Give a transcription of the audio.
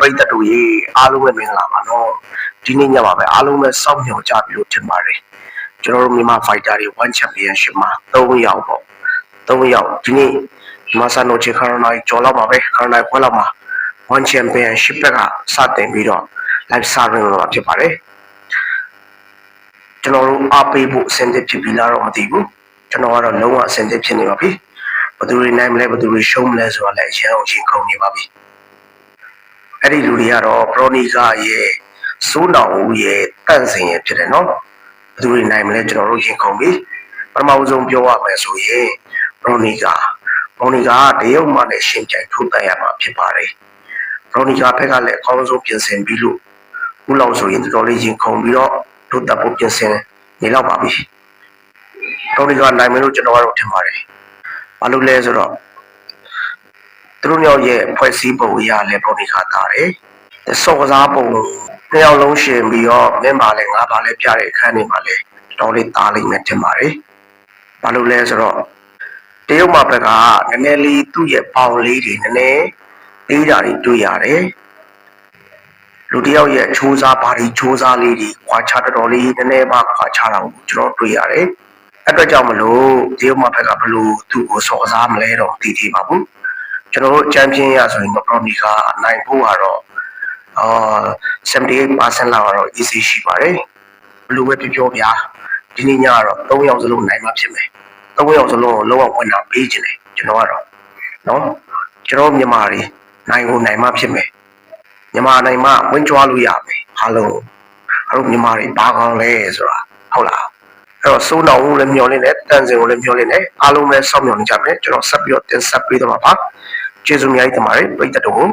ပရိသတ်တို့ရေအားလုံးပဲမင်္ဂလာပါနော်ဒီနေ့ညမှာပဲအားလုံးပဲစောင့်မျှော်ကြပြီလို့ထင်ပါတယ်ကျွန်တော်တို့မြန်မာဖိုက်တာတွေ1 championship မှာ3ယောက်ပေါ့3ယောက်ဒီနေ့ဒီမှာစနိုချေခရနိုင်ကျော်လောက်ပါပဲခရနိုင်ခွဲလောက်မှာ1 championship ဘက်ကစတင်ပြီးတော့ live serving လုပ်တာဖြစ်ပါတယ်ကျွန်တော်တို့အားပေးဖို့အဆင်သင့်ဖြစ်ပြီလားတော့မသိဘူးကျွန်တော်ကတော့လုံးဝအဆင်သင့်ဖြစ်နေပါပြီဘယ်သူတွေနိုင်မလဲဘယ်သူတွေရှုံးမလဲဆိုတာလည်းအရင်အောင်ရှင်းကုန်နေပါပြီ အဲ့ဒီလူတွေကတော့ပရိုနီကာရဲ့စိုးနောင်ဦးရဲ့တန့်စင်ရဲ့ဖြစ်တယ်နော်ဘယ်သူတွေနိုင်မလဲကျွန်တော်တို့ရင်ခုန်ပြီပထမဦးဆုံးပြောရမယ်ဆိုရင်ပရိုနီကာပရိုနီကာကတရုတ်မှလည်းရှင်ပြိုင်ထုတ်တတ်ရမှာဖြစ်ပါတယ်ပရိုနီကာဘက်ကလည်းအကောင်းဆုံးပြင်ဆင်ပြီးလို့ခုလောက်ဆိုရင်တော်တော်လေးရင်ခုန်ပြီးတော့ထုတ်တတ်ဖို့ပြင်ဆင်နေတော့ပါပြီပရိုနီကာနိုင်မယ်လို့ကျွန်တော်ကတော့ထင်ပါတယ်ဘာလို့လဲဆိုတော့ သူတို့မျိုးရဲ့ဖွဲ့စည်းပုံအရလည်းပေါ်နေခါတာတယ်။စော်ကစားပုံနှစ်ယောက်လုံးရှင်ပြီးတော့မင်းပါလဲငါပါလဲပြတဲ့အခန်းတွေမှာလည်းတော်လေးသားလိမ့်မယ်ထင်ပါတယ်။ဘာလို့လဲဆိုတော့တရုတ်မှာဘက်ကနည်းနည်းလေးသူ့ရဲ့ပေါင်လေးတွေနည်းနည်းသေးတာတွေတွေ့ရတယ်။လူတယောက်ရဲ့ချိုးစားပါတီချိုးစားလေးတွေခွာချတော်တော်လေးနည်းနည်းပါခွာချတာကိုကျွန်တော်တွေ့ရတယ်။အဲ့အတွက်ကြောင့်မလို့တရုတ်မှာဘက်ကဘယ်လိုသူ့ကိုစော်ကစားမလဲတော့မသိသေးပါဘူး။ ကျွန်တော်တို့အချမ်းပြင်းရဆိုရင်တော့ Brownie ကနိုင်ဖို့ကတော့အာ78%လောက်ကတော့ easy ရှိပါတယ်ဘယ်လိုပဲပြောပြောဗျာဒီနေ့ညကတော့3ယောက်စလုံးနိုင်မှာဖြစ်မယ်3ယောက်စလုံးကိုလုံးဝဝင်တာပေးခြင်းတယ်ကျွန်တော်ကတော့နော်ကျွန်တော်မြန်မာတွေနိုင်ကိုနိုင်မှာဖြစ်မယ်မြန်မာနိုင်မှာဝင်ကြွားလို့ရမယ်အားလုံးအားလုံးမြန်မာတွေဘာကောင်းလဲဆိုတာဟုတ်လားအဲ့တော့စိုးနောင်ကိုလည်းမျောလင်းတယ်တန်စင်ကိုလည်းမျောလင်းတယ်အားလုံးပဲစောင့်မျှော်နေကြမယ်ကျွန်တော်ဆက်ပြီးတော့တင်ဆက်ပေးတော့မှာပါ ကျေးဇူးအများကြီးတင်ပါတယ်ပရိသတ်တို့ကို